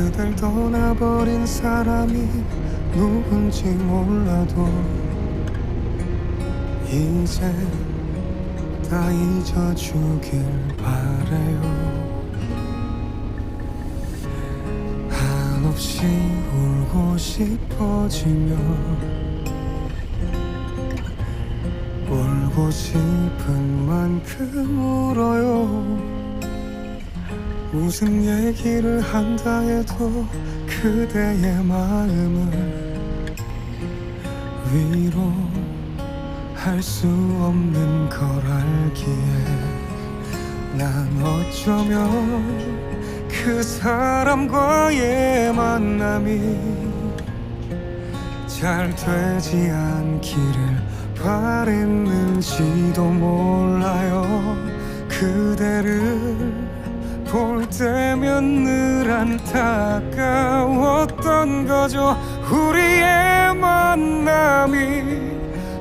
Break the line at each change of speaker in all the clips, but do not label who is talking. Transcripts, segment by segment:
그댈 떠나버린 사람이 누군지 몰라도 이제 다 잊어주길 바래요. 한없이 울고 싶어지며 울고 싶은 만큼 울어요 무슨 얘기를 한다 해도 그대의 마음을 위로할 수 없는 걸 알기에 난 어쩌면 그 사람과의 만남이 잘 되지 않기를 바랬는지도 몰라요. 그대를 볼 때면 늘 안타까웠던 거죠. 우리의 만남이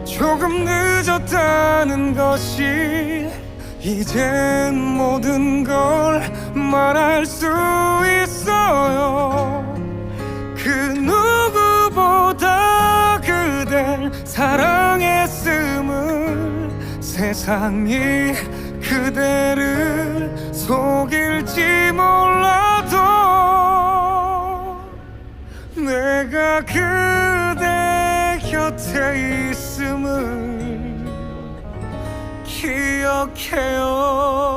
조금 늦었다는 것이 이젠 모든 걸 말할 수 있어요. 그 누구보다 그댈 사랑했음을 세상이 기억해요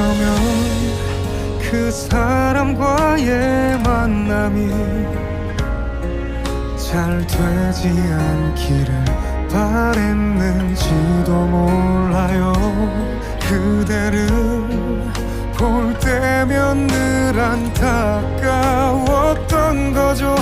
어쩌면 그 사람과의 만남이 잘 되지 않기를 바랬는지도 몰라요. 그대를 볼 때면 늘 안타까웠던 거죠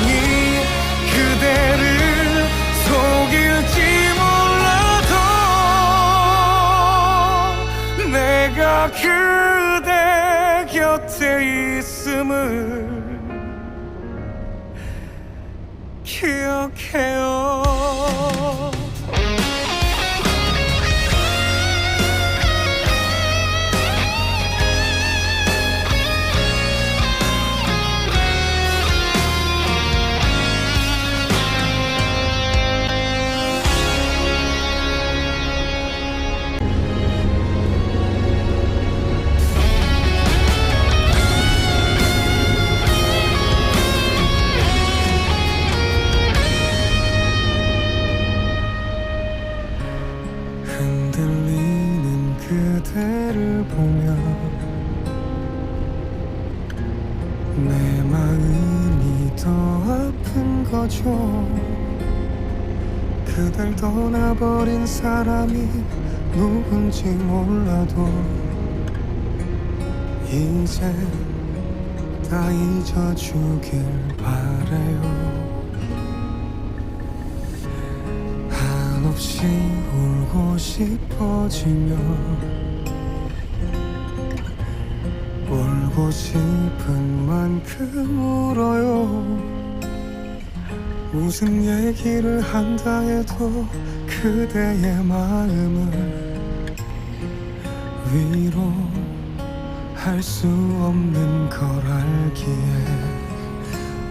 세상이 그대를 속일지 몰라도 내가 그대 곁에 있음을 기억해요 거죠 그댈 떠나버린 사람이 누군지 몰라도 이제 다 잊어주길 바래요. 한없이 울고 싶어지며 울고 싶은 만큼 울어요 무슨 얘기를 한다 해도 그대의 마음을 위로할 수 없는 걸 알기에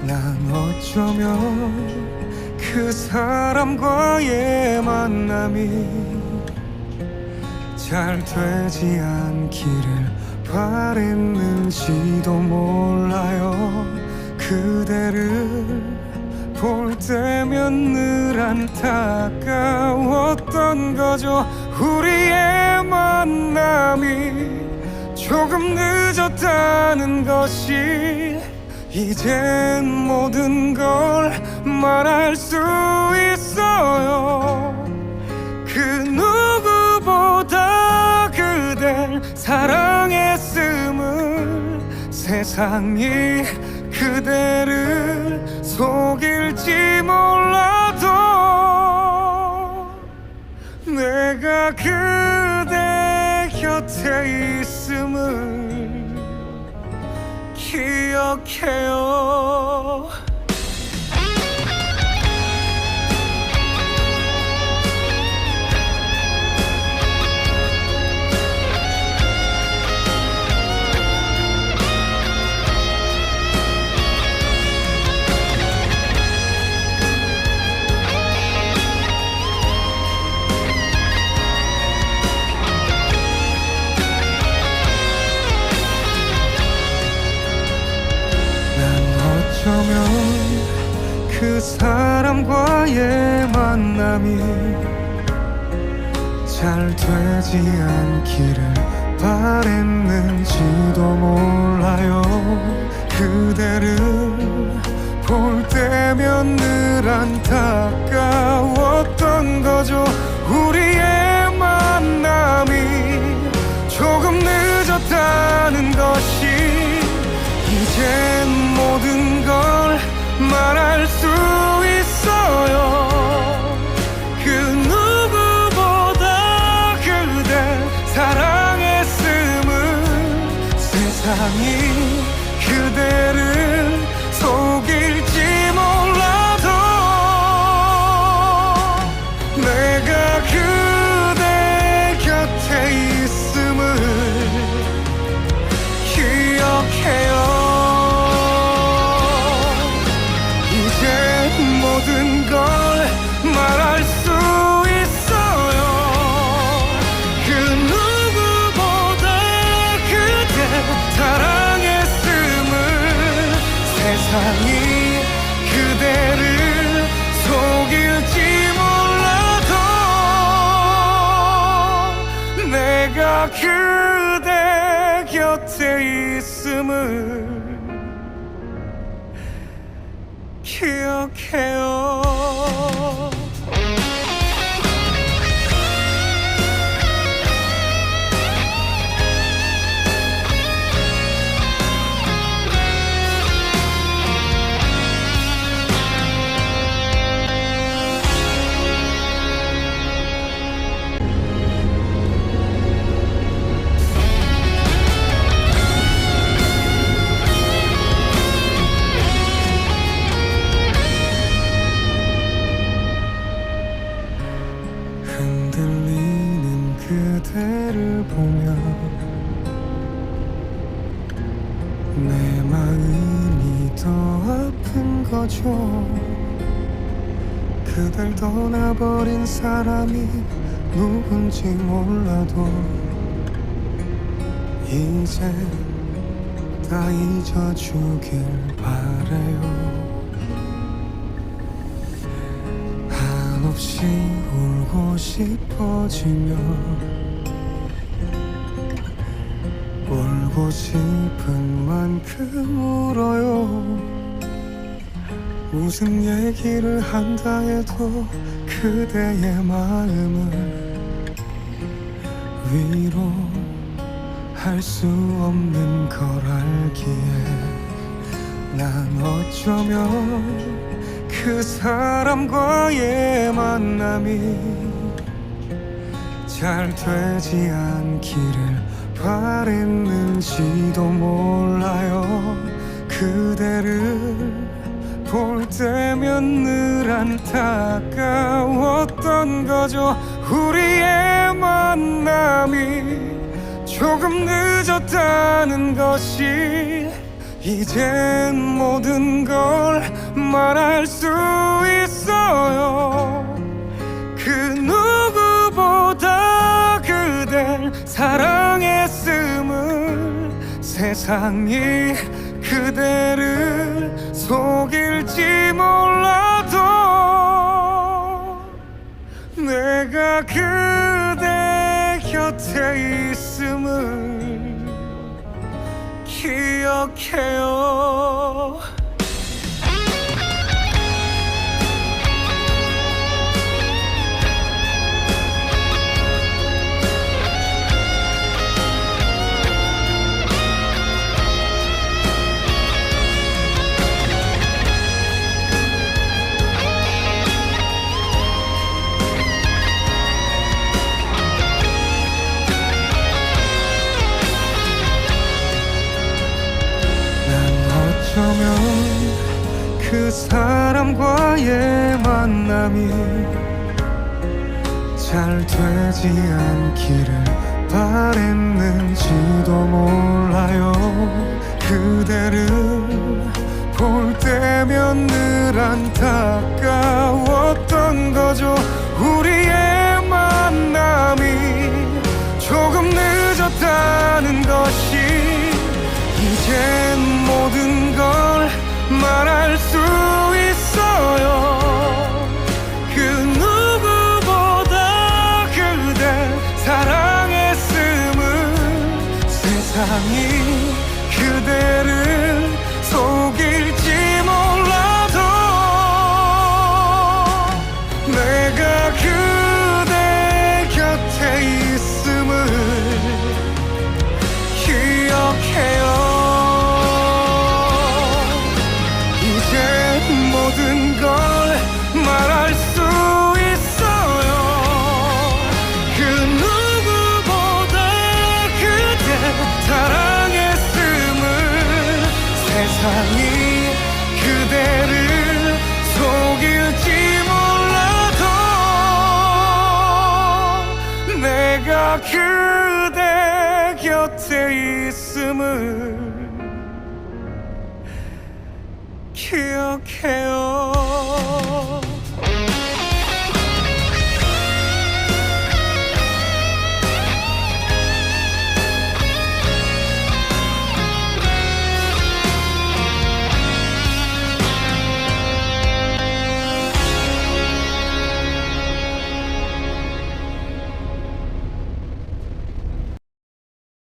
난 어쩌면 그 사람과의 만남이 잘 되지 않기를 바랬는지도 몰라요. 그대를 볼 때면 늘 안타까웠던 거죠. 우리의 만남이 조금 늦었다는 것이 이젠 모든 걸 말할 수 있어요. 그 누구보다 그댈 사랑했음을 세상이 그대를 속일지 몰라도 내가 그대 곁에 있음을 기억해요 잘 되지 않기를 바랬는지도 몰라요. 그대를 볼 때면 늘 안타까웠던 거죠. 우리의 만남이 조금 늦었다는 것이 이젠 모든 그대 곁에 있음을 기억해요 내 마음이 더 아픈 거죠. 그댈 떠나버린 사람이 누군지 몰라도 이제 다 잊어주길 바래요. 한없이 울고 싶어지며 울 고 싶은 만큼 울어요. 무슨 얘기를 한다 해도 그대의 마음을 위로할 수 없는 걸 알기에 난 어쩌면 그 사람과의 만남이 잘 되지 않기를 바랬는지도 몰라요. 그대를 볼 때면 늘 안타까웠던 거죠. 우리의 만남이 조금 늦었다는 것이 이젠 모든 걸 말할 수 있어요 사랑했음을 세상이 그대를 속일지 몰라도 내가 그대 곁에 있음을 기억해요 그 사람과의 만남이 잘 되지 않기를 바랬는지도 몰라요. 그대를 볼 때면 늘 안타까웠 세상이 그대를 속일 기억해요.